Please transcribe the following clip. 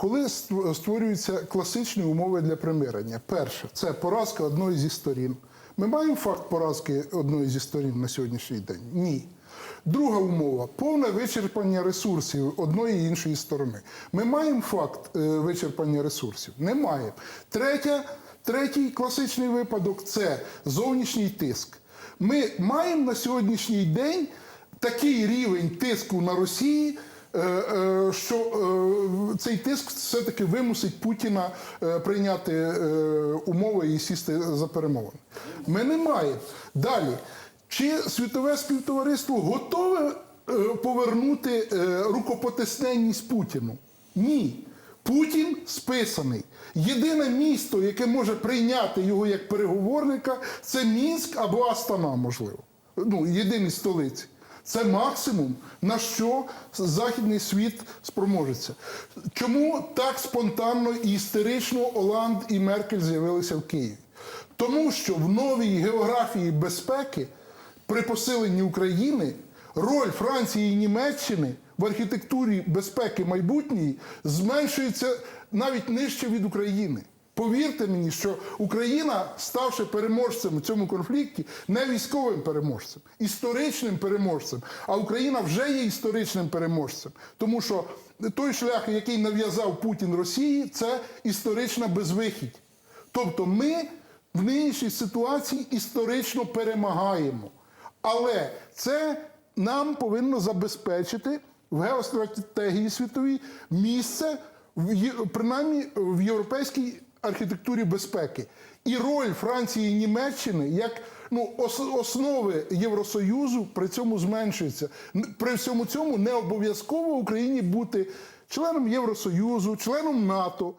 Коли створюються класичні умови для примирення, перше це поразка одної зі сторін. Ми маємо факт поразки одної зі сторін на сьогоднішній день? Ні. Друга умова повне вичерпання ресурсів одної і іншої сторони. Ми маємо факт е, вичерпання ресурсів? Не маємо. Третя, третій класичний випадок це зовнішній тиск. Ми маємо на сьогоднішній день такий рівень тиску на Росії, що е, цей тиск все-таки вимусить Путіна е, прийняти е, умови і сісти за перемовини. Ми не маємо. Далі. Чи світове співтовариство готове е, повернути е, рукопотисненність Путіну? Ні. Путін списаний. Єдине місто, яке може прийняти його як переговорника, це Мінськ або Астана, можливо. Ну, єдині столиці. Це максимум, на що західний світ спроможеться. Чому так спонтанно і істерично Оланд і Меркель з'явилися в Києві? Тому що в новій географії безпеки при посиленні України роль Франції і Німеччини в архітектурі безпеки майбутньої зменшується навіть нижче від України. Повірте мені, що Україна, ставши переможцем у цьому конфлікті, не військовим переможцем, історичним переможцем. А Україна вже є історичним переможцем, тому що той шлях, який нав'язав Путін Росії, це історична безвихідь. Тобто ми в нинішній ситуації історично перемагаємо. Але це нам повинно забезпечити в геостратегії світовій місце, в, принаймні в європейській архітектурі безпеки. І роль Франції і Німеччини як ну, ос- основи Євросоюзу при цьому зменшується. При всьому цьому не обов'язково Україні бути членом Євросоюзу, членом НАТО.